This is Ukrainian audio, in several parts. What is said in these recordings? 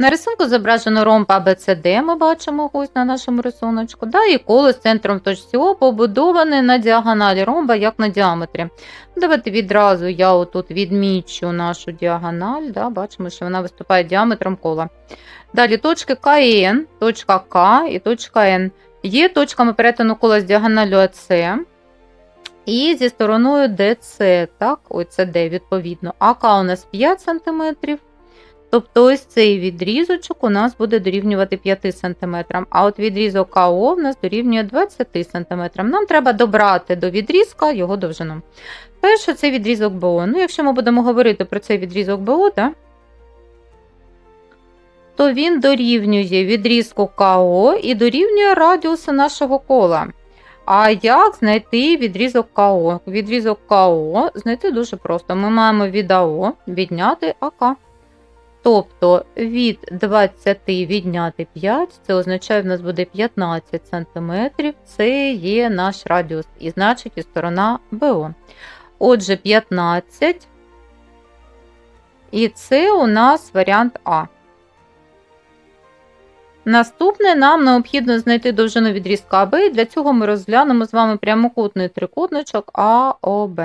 На рисунку зображено ромб ABCD, ми бачимо ось на нашому рисуночку, да, і коло з центром точці О побудоване на діагоналі ромба, як на діаметрі. Давайте відразу я отут відмічу нашу діагональ, да, бачимо, що вона виступає діаметром кола. Далі точки К і Н, точка К і точка Н є точками перетину кола з діагоналю АС і зі стороною DC, так, ось це D відповідно. АК у нас 5 см. Тобто ось цей відрізочок у нас буде дорівнювати 5 см, а от відрізок КО в нас дорівнює 20 см. Нам треба добрати до відрізка його довжину. Перше, це відрізок БО. Ну, якщо ми будемо говорити про цей відрізок БО, да, то він дорівнює відрізку КО і дорівнює радіусу нашого кола. А як знайти відрізок КО? Відрізок КО знайти дуже просто. Ми маємо від АО відняти АК. Тобто від 20 відняти 5, це означає, в нас буде 15 см. Це є наш радіус, і значить і сторона БО. Отже, 15. І це у нас варіант А. Наступне нам необхідно знайти довжину відрізка АБ, і для цього ми розглянемо з вами прямокутний трикутничок АОБ.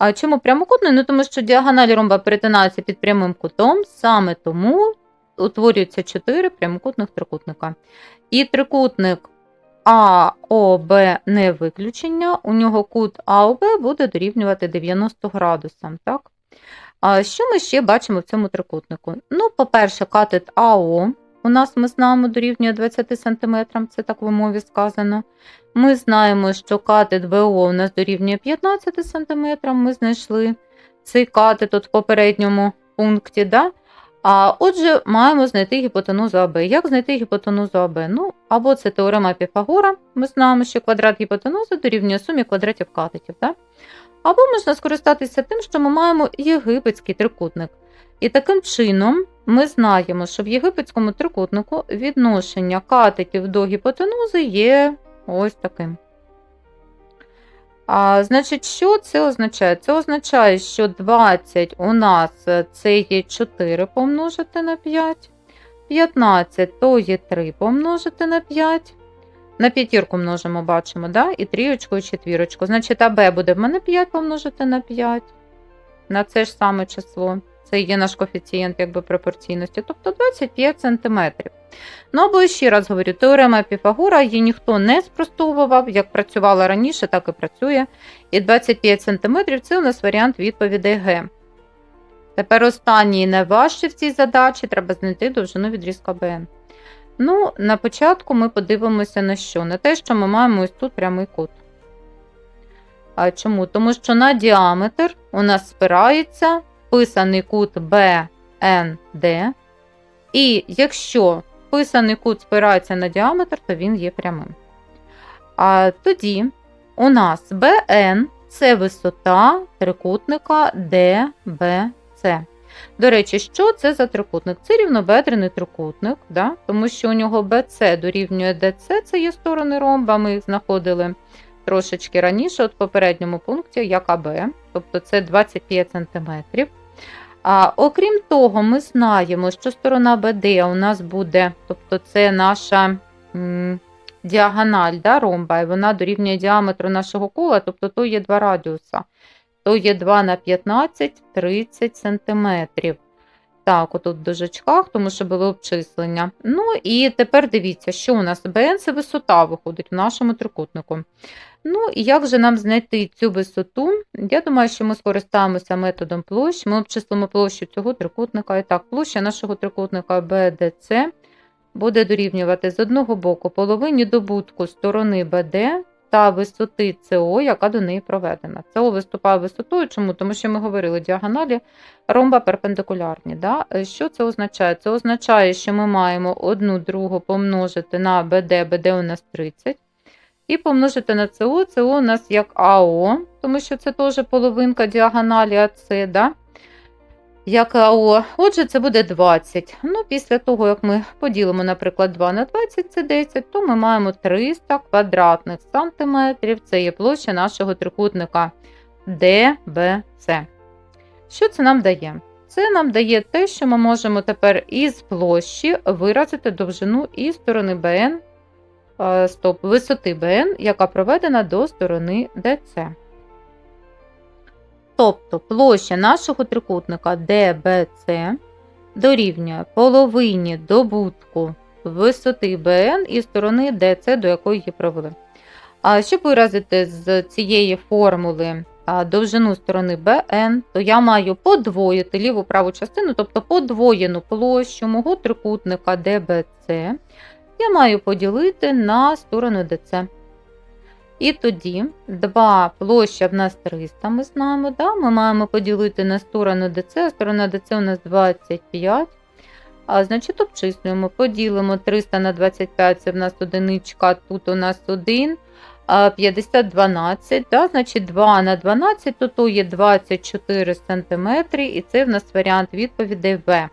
А чому прямокутний? Ну, тому що діагоналі ромба перетинаються під прямим кутом, саме тому утворюються 4 прямокутних трикутника. І трикутник АОБ не виключення, у нього кут АОБ буде дорівнювати 90 градусам. Так? А що ми ще бачимо в цьому трикутнику? Ну, по-перше, катет АО у нас ми знаємо дорівнює 20 см, це так в умові сказано. Ми знаємо, що катет БО у нас дорівнює 15 см, ми знайшли цей катет от в попередньому пункті. Да? А отже, маємо знайти гіпотенузу АБ. Як знайти гіпотенузу АБ? Ну, або це теорема Піфагора, ми знаємо, що квадрат гіпотенузи дорівнює сумі квадратів катетів. Да? Або можна скористатися тим, що ми маємо єгипетський трикутник. І таким чином ми знаємо, що в єгипетському трикутнику відношення катетів до гіпотенузи є ось таким. А, Значить, що це означає? Це означає, що 20 у нас це є 4 помножити на 5, 15 то є 3 помножити на 5. На п'ятірку множимо, бачимо, да? і трієчку, і четвірочку. Значить, АБ буде в мене 5 помножити на 5. На це ж саме число. Це є наш коефіцієнт якби, пропорційності, тобто 25 см. Ну або ще раз говорю, теорема Піфагора її ніхто не спростовував, як працювала раніше, так і працює. І 25 см це у нас варіант відповідей Г. Тепер останній найважчий в цій задачі треба знайти довжину відрізка БН. Ну, на початку ми подивимося на що? На те, що ми маємо ось тут прямий кут. А Чому? Тому що на діаметр у нас спирається вписаний кут BND. І якщо вписаний кут спирається на діаметр, то він є прямим. А тоді у нас BN це висота трикутника DBC. До речі, що це за трикутник? Це рівнобедрений трикутник, да? тому що у нього BC дорівнює DC, це є сторони ромба, ми їх знаходили трошечки раніше, от в попередньому пункті, як АБ, тобто це 25 см. А, Окрім того, ми знаємо, що сторона БД у нас буде, тобто це наша діагональ да, ромба, і вона дорівнює діаметру нашого кола, тобто то є два радіуса. То є 2 на 15 30 см. Так, отут в дужечках, тому що було обчислення. Ну і тепер дивіться, що у нас БН це висота виходить в нашому трикутнику. Ну, і як же нам знайти цю висоту? Я думаю, що ми скористаємося методом площ. Ми обчислимо площу цього трикутника. І так, площа нашого трикутника BDC буде дорівнювати з одного боку половині добутку сторони BD та висоти СО, яка до неї проведена. СО виступає висотою. Чому? Тому що ми говорили, діагоналі ромба перпендикулярні. Да? Що це означає? Це означає, що ми маємо одну другу помножити на BD, BD у нас 30. І помножити на СО, СО у нас як АО, тому що це теж половинка діагоналі АС, да? Як АО. Отже, це буде 20. Ну, Після того, як ми поділимо, наприклад, 2 на 20, це 10, то ми маємо 300 квадратних сантиметрів. Це є площа нашого трикутника ДБЦ. Що це нам дає? Це нам дає те, що ми можемо тепер із площі виразити довжину і сторони БН, е, стоп, висоти БН, яка проведена до сторони ДЦ. Тобто площа нашого трикутника DBC дорівнює половині добутку висоти БН і сторони ДЦ, до якої її провели. А щоб виразити з цієї формули довжину сторони БН, то я маю подвоїти ліву праву частину, тобто подвоєну площу мого трикутника DBC, я маю поділити на сторону ДЦ. І тоді 2 площа в нас 300, ми знаємо, да? ми маємо поділити на сторону ДЦ, а сторона ДЦ у нас 25. А, значить, обчислюємо, поділимо 300 на 25, це в нас одиничка, тут у нас 1, а 50 12, да? значить 2 на 12, то то є 24 см, і це в нас варіант відповідей В.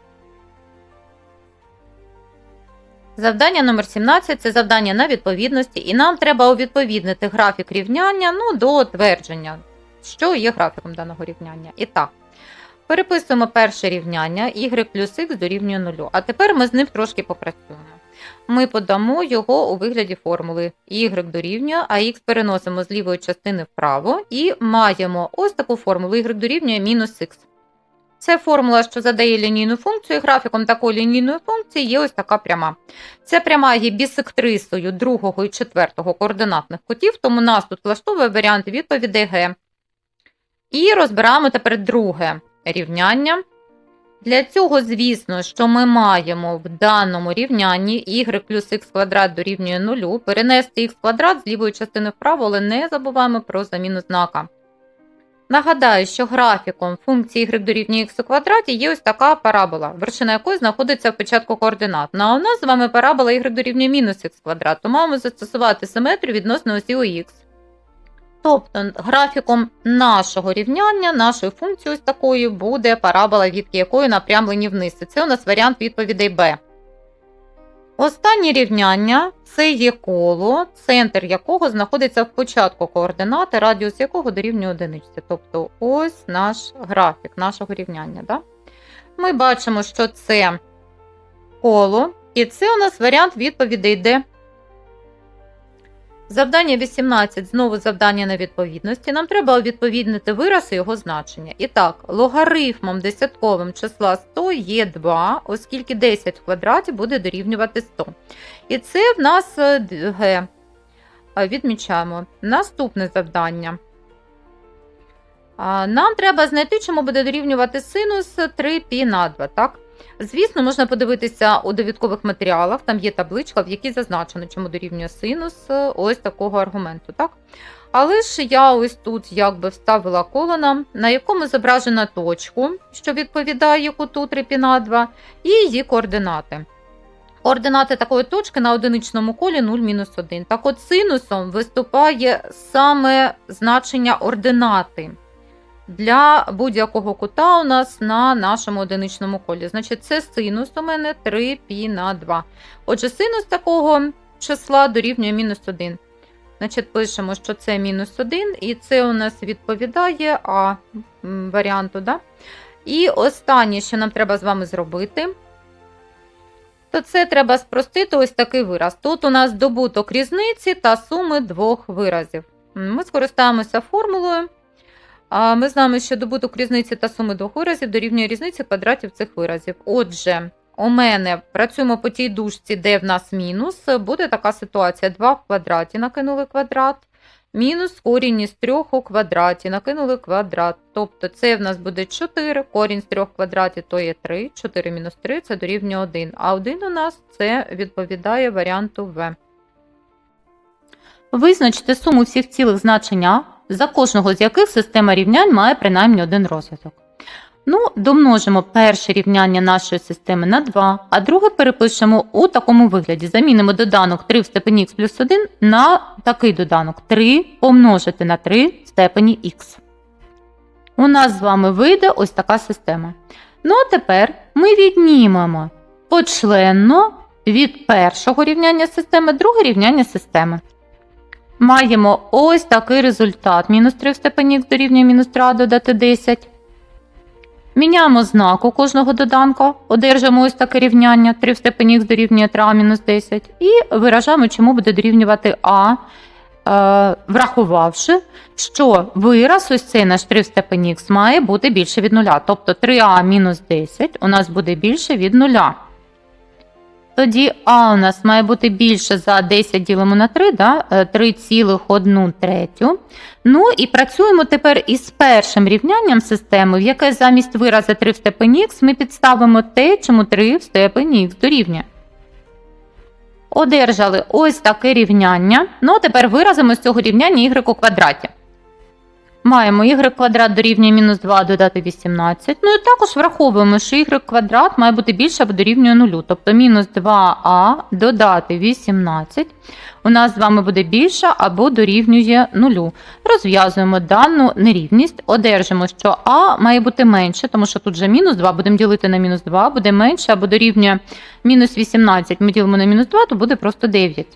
Завдання номер 17 це завдання на відповідності, і нам треба увідповіднити графік рівняння ну, до твердження, що є графіком даного рівняння. І так, переписуємо перше рівняння y плюс х дорівнює 0. А тепер ми з ним трошки попрацюємо. Ми подамо його у вигляді формули y дорівнює, а х переносимо з лівої частини вправо і маємо ось таку формулу y дорівнює мінус х. Це формула, що задає лінійну функцію. Графіком такої лінійної функції є ось така пряма. Ця пряма є бісектрисою другого і четвертого координатних кутів, тому нас тут влаштовує варіант відповідей Г. І розбираємо тепер друге рівняння. Для цього, звісно, що ми маємо в даному рівнянні y плюс х квадрат дорівнює 0, перенести х квадрат з лівої частини вправо, але не забуваємо про заміну знака. Нагадаю, що графіком функції y дорівнює х у квадраті є ось така парабола, вершина якої знаходиться в початку координат. Ну, а у нас з вами парабола y дорівнює мінус х квадрат, то маємо застосувати симетрію відносно осі ОХ. Тобто графіком нашого рівняння, нашої функції ось такої буде парабола, відки якої напрямлені вниз. Це у нас варіант відповідей Б. Останнє рівняння це є коло, центр якого знаходиться в початку координати, радіус якого дорівнює одиничці. Тобто ось наш графік нашого рівняння. Да? Ми бачимо, що це коло, і це у нас варіант відповідей Д. Завдання 18 знову завдання на відповідності. Нам треба відповіднити вираз і його значення. І так, логарифмом десятковим числа 100 є 2, оскільки 10 в квадраті буде дорівнювати 100. І це в нас е, Г. Відмічаємо. Наступне завдання. Нам треба знайти, чому буде дорівнювати синус 3π на 2, так? Звісно, можна подивитися у довідкових матеріалах, там є табличка, в якій зазначено, чому дорівнює синус е, ось такого аргументу. так? Але ж я ось тут якби вставила колона, на якому зображена точку, що відповідає куту 3π на 2, і її координати. Координати такої точки на одиничному колі 0-1. Так от синусом виступає саме значення ординати для будь-якого кута у нас на нашому одиничному колі. Значить, це синус у мене 3π на 2. Отже, синус такого числа дорівнює мінус 1. Значить, пишемо, що це мінус 1, і це у нас відповідає А варіанту. Да? І останнє, що нам треба з вами зробити, то це треба спростити ось такий вираз. Тут у нас добуток різниці та суми двох виразів. Ми скористаємося формулою. Ми знаємо, що добуток різниці та суми двох виразів дорівнює різниці квадратів цих виразів. Отже, у мене працюємо по тій дужці, де в нас мінус. Буде така ситуація: 2 в квадраті накинули квадрат, мінус корінь із 3 у квадраті, накинули квадрат. Тобто це в нас буде 4, корінь з 3 в квадраті то є 3, 4 мінус 3 це дорівнює 1. А 1 у нас це відповідає варіанту В. Визначте суму всіх цілих значень А, за кожного з яких система рівнянь має принаймні один розв'язок. Ну, домножимо перше рівняння нашої системи на 2, а друге перепишемо у такому вигляді. Замінимо доданок 3 в степені х плюс 1 на такий доданок 3 помножити на 3 в степені х. У нас з вами вийде ось така система. Ну, а тепер ми віднімемо почленно від першого рівняння системи друге рівняння системи. Маємо ось такий результат. Мінус 3 в степені х дорівнює мінус 3 додати 10. Міняємо знак у кожного доданка, одержимо ось таке рівняння 3 в степені х дорівнює 3а мінус 10 і виражаємо, чому буде дорівнювати а, е, врахувавши, що вираз ось цей наш 3 в степені х має бути більше від нуля. Тобто 3а мінус 10 у нас буде більше від нуля. Тоді А у нас має бути більше за 10 ділимо на 3, да? е, 3,1 третю. Ну і працюємо тепер із першим рівнянням системи, в яке замість виразу 3 в степені х ми підставимо те, чому 3 в степені х дорівнює. Одержали ось таке рівняння. Ну, тепер виразимо з цього рівняння y у квадраті. Маємо y квадрат дорівнює мінус 2 додати 18. Ну і також враховуємо, що y квадрат має бути більше або дорівнює 0. Тобто мінус 2а додати 18 у нас з вами буде більше або дорівнює 0. Розв'язуємо дану нерівність, одержимо, що а має бути менше, тому що тут вже мінус 2, будемо ділити на мінус 2, буде менше або дорівнює мінус 18. Ми ділимо на мінус 2, то буде просто 9.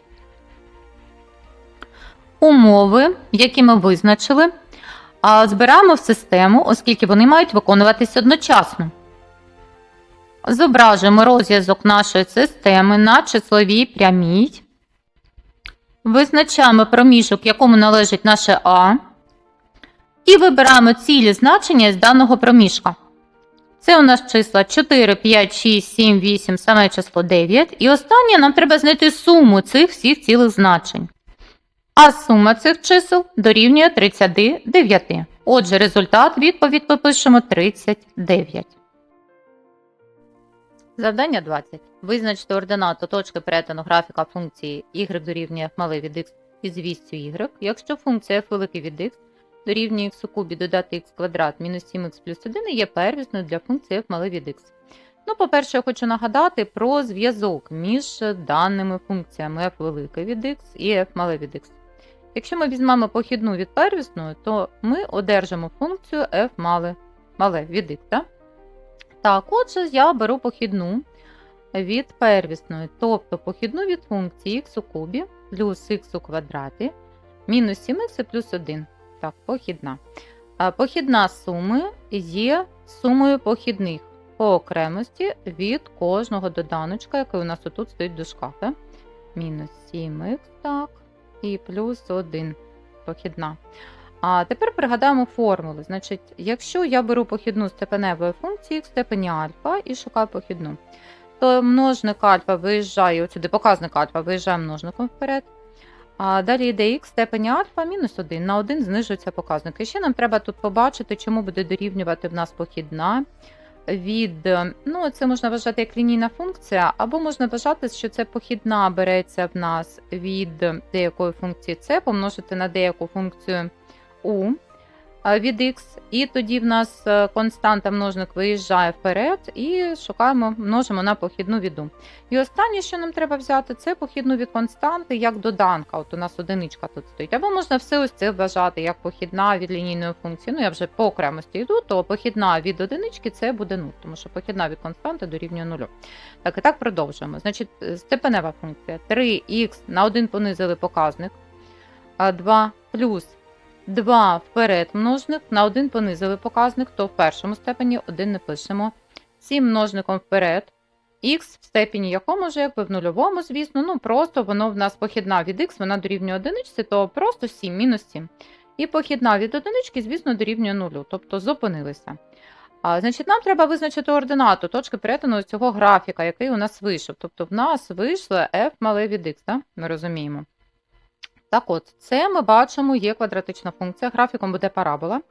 Умови, які ми визначили, а збираємо в систему, оскільки вони мають виконуватись одночасно. Зображуємо розв'язок нашої системи на числовій прямій. Визначаємо проміжок, якому належить наше А. І вибираємо цілі значення з даного проміжка. Це у нас числа 4, 5, 6, 7, 8, саме число 9. І останнє нам треба знайти суму цих всіх цілих значень. А сума цих чисел дорівнює 39. Отже, результат відповідь попишемо 39. Завдання 20. Визначте ординату точки перетину графіка функції y дорівнює f малий від x із вістю y, якщо функція f великий від x дорівнює x у кубі додати x квадрат мінус 7x плюс 1 є первісною для функції f малий від x. Ну, по-перше, я хочу нагадати про зв'язок між даними функціями f великий від x і f малий від x. Якщо ми візьмемо похідну від первісної, то ми одержимо функцію f мале, мале від x. Так? отже, я беру похідну від первісної, тобто похідну від функції х у кубі плюс х у квадраті мінус 7х плюс 1. Так, похідна. Похідна суми є сумою похідних по окремості від кожного доданочка, який у нас отут стоїть в дужках. Мінус 7х, так, і плюс 1 похідна. А тепер пригадаємо формули. Значить, якщо я беру похідну степеневої функції в степені альфа і шукаю похідну, то множник альфа виїжджає, от показник альфа виїжджає множником вперед. А далі йде х степені альфа мінус 1. На 1 знижується показник. І ще нам треба тут побачити, чому буде дорівнювати в нас похідна від, ну, це можна вважати як лінійна функція, або можна вважати, що це похідна береться в нас від деякої функції c, помножити на деяку функцію u від x, і тоді в нас е, константа множник виїжджає вперед і шукаємо, множимо на похідну від u. І останнє, що нам треба взяти, це похідну від константи як доданка. От у нас одиничка тут стоїть. Або можна все ось це вважати як похідна від лінійної функції. Ну, я вже по окремості йду, то похідна від одинички це буде 0, тому що похідна від константи дорівнює 0. Так, і так продовжуємо. Значить, е, степенева функція 3х на 1 понизили показник, а 2 плюс 2 вперед множник, на 1 понизили показник, то в першому степені 1 не пишемо. 7 множником вперед. Х в степені якому вже, якби в нульовому, звісно, ну просто воно в нас похідна від х, вона дорівнює одиничці, то просто 7 мінус 7. І похідна від одинички, звісно, дорівнює нулю, тобто зупинилися. А, Значить, нам треба визначити ординату точки перетину цього графіка, який у нас вийшов. Тобто в нас вийшло f мале від x, так? ми розуміємо. Так от, це ми бачимо, є квадратична функція, графіком буде парабола.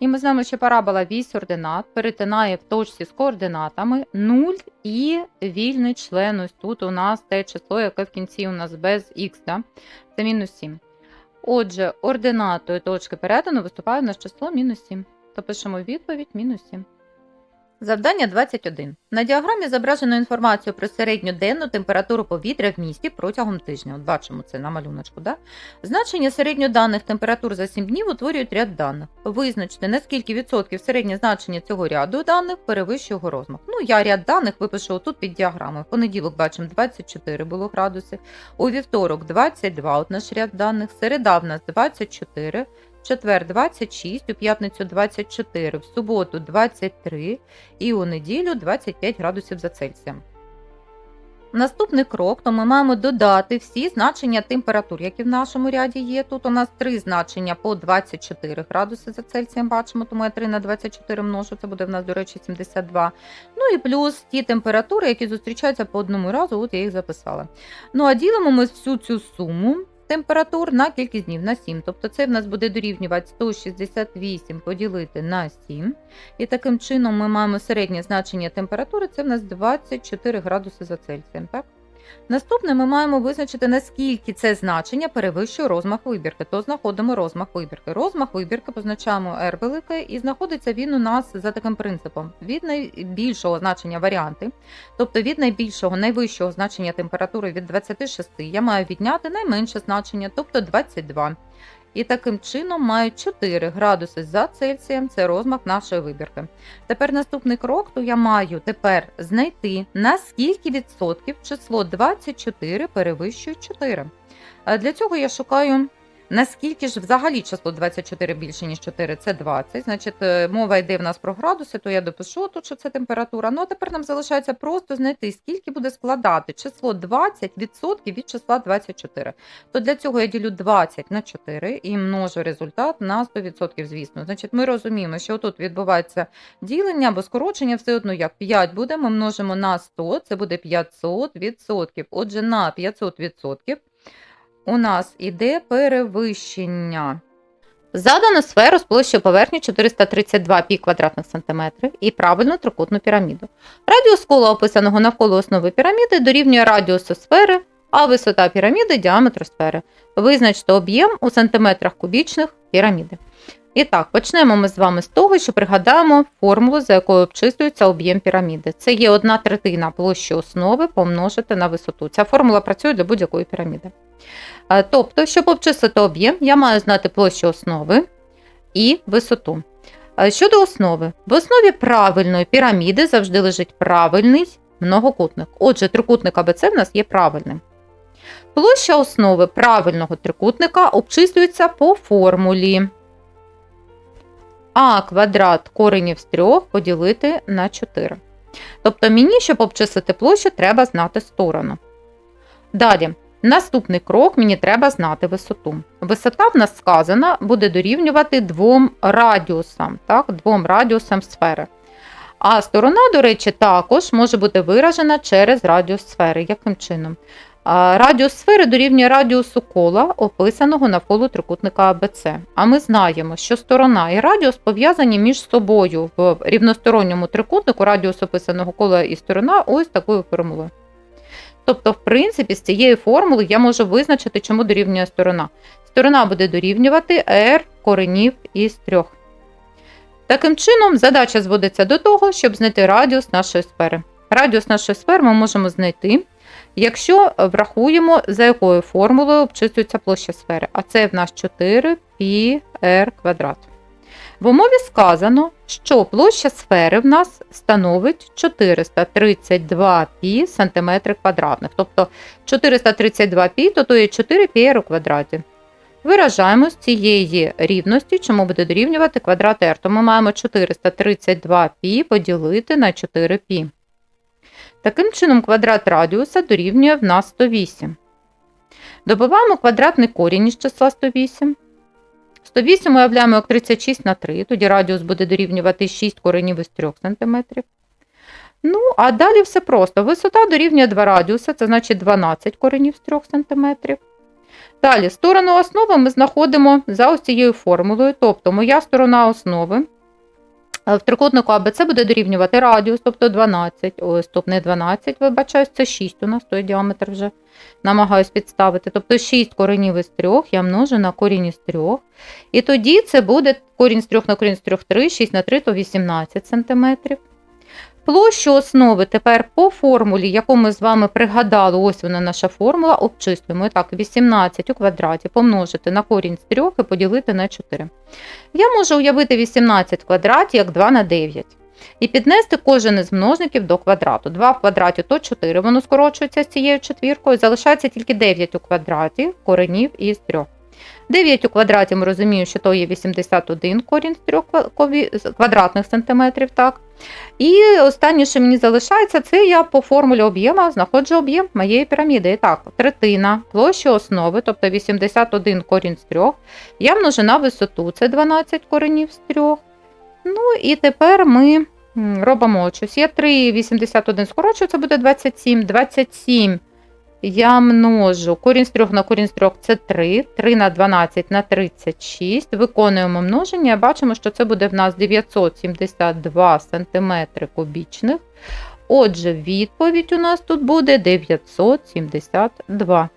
І ми знаємо, що парабола вісь ординат перетинає в точці з координатами 0 і вільний член. Ось тут у нас те число, яке в кінці у нас без х, да? це мінус 7. Отже, ординатою точки перетину виступає у нас число мінус 7. То пишемо відповідь мінус 7. Завдання 21. На діаграмі зображено інформацію про середньоденну температуру повітря в місті протягом тижня. От бачимо це на малюночку. Да? Значення середньоданних температур за 7 днів утворюють ряд даних. Визначте, наскільки відсотків середнє значення цього ряду даних перевищує його розмах. Ну, я ряд даних випишу отут під діаграмою. В понеділок бачимо 24 було градуси, у вівторок 22 от наш ряд даних, середа в нас 24, в четвер 26, у п'ятницю 24, в суботу 23 і у неділю 25 градусів за Цельсієм. Наступний крок, то ми маємо додати всі значення температур, які в нашому ряді є. Тут у нас три значення по 24 градуси за Цельсієм бачимо, тому я 3 на 24 множу, це буде в нас, до речі, 72. Ну і плюс ті температури, які зустрічаються по одному разу, от я їх записала. Ну а ділимо ми всю цю суму температур на кількість днів на 7. Тобто це в нас буде дорівнювати 168 поділити на 7. І таким чином ми маємо середнє значення температури, це в нас 24 градуси за Цельсієм. Так? Наступне ми маємо визначити, наскільки це значення перевищує розмах вибірки. То знаходимо розмах вибірки. Розмах вибірки позначаємо R велике, і знаходиться він у нас за таким принципом: від найбільшого значення варіанти, тобто від найбільшого найвищого значення температури від 26 я маю відняти найменше значення, тобто 22. І таким чином маю 4 градуси за Цельсієм, це розмах нашої вибірки. Тепер наступний крок, то я маю тепер знайти, на скільки відсотків число 24 перевищує 4. Для цього я шукаю, наскільки ж взагалі число 24 більше, ніж 4, це 20. Значить, е, мова йде в нас про градуси, то я допишу тут, що це температура. Ну а тепер нам залишається просто знайти, скільки буде складати число 20% від числа 24 то для цього я ділю 20 на 4 і множу результат на 100%, звісно. Значить, ми розуміємо, що тут відбувається ділення або скорочення все одно як 5 буде, ми множимо на 100, це буде 500%. Отже, на 500% у нас іде перевищення. Задано сферу з площею поверхні 432 пі квадратних сантиметрів і правильну трикутну піраміду. Радіус кола, описаного навколо основи піраміди, дорівнює радіусу сфери, а висота піраміди діаметру сфери. Визначте об'єм у сантиметрах кубічних піраміди. І так, почнемо ми з вами з того, що пригадаємо формулу, за якою обчислюється об'єм піраміди. Це є одна третина площі основи помножити на висоту. Ця формула працює для будь-якої піраміди. Е, Тобто, щоб обчислити об'єм, я маю знати площу основи і висоту. Е, Щодо основи, в основі правильної піраміди завжди лежить правильний многокутник. Отже, трикутник АБЦ в нас є правильним. Площа основи правильного трикутника обчислюється по формулі. А квадрат коренів з 3 поділити на 4. Тобто мені, щоб обчислити площу, треба знати сторону. Далі, наступний крок мені треба знати висоту. Висота в нас сказана буде дорівнювати двом радіусам, так, двом радіусам сфери. А сторона, до речі, також може бути виражена через радіус сфери. Яким чином? Радіус сфери дорівнює радіусу кола, описаного навколо трикутника АБЦ. А ми знаємо, що сторона і радіус пов'язані між собою в рівносторонньому трикутнику, радіус описаного кола і сторона ось такою формулою. Тобто, в принципі, з цієї формули я можу визначити, чому дорівнює сторона. Сторона буде дорівнювати r коренів із 3. Таким чином, задача зводиться до того, щоб знайти радіус нашої сфери. Радіус нашої сфери ми можемо знайти, якщо врахуємо, за якою формулою обчислюється площа сфери. А це в нас 4 π r квадрат. В умові сказано, що площа сфери в нас становить 432 π см квадратних. Тобто 432 π, то то є 4 π r у квадраті. Виражаємо з цієї рівності, чому буде дорівнювати квадрат r. То ми маємо 432 π поділити на 4 π. Таким чином, квадрат радіуса дорівнює в нас 108. Добиваємо квадратний корінь із числа 108. 108 уявляємо як 36 на 3, тоді радіус буде дорівнювати 6 коренів із 3 см. Ну, а далі все просто. Висота дорівнює 2 радіуса, це значить 12 коренів з 3 см. Далі, сторону основи ми знаходимо за ось цією формулою. Тобто, моя сторона основи в трикутнику АБЦ буде дорівнювати радіус, тобто 12. Ось, стоп, не 12, вибачаюсь, це 6 у нас той діаметр вже намагаюсь підставити. Тобто 6 коренів із 3 я множу на корінь із 3. І тоді це буде корінь з 3 на корінь з 3 3, 6 на 3 то 18 см. Площу основи тепер по формулі, яку ми з вами пригадали, ось вона наша формула, обчислюємо. І так, 18 у квадраті помножити на корінь з 3 і поділити на 4. Я можу уявити 18 в квадраті як 2 на 9. І піднести кожен із множників до квадрату. 2 в квадраті то 4, воно скорочується з цією четвіркою, залишається тільки 9 у квадраті коренів із 3. 9 у квадраті ми розуміємо, що то є 81 корінь з 3 квадратних сантиметрів. Так. І останнє, що мені залишається, це я по формулі об'єма знаходжу об'єм моєї піраміди. І так, третина площі основи, тобто 81 корінь з 3, я множу на висоту, це 12 коренів з 3. Ну і тепер ми робимо щось. Я 3,81 скорочую, це буде 27. 27 я множу корінь з 3 на корінь з 3 це 3, 3 на 12 на 36. Виконуємо множення, бачимо, що це буде в нас 972 см кубічних. Отже, відповідь у нас тут буде 972.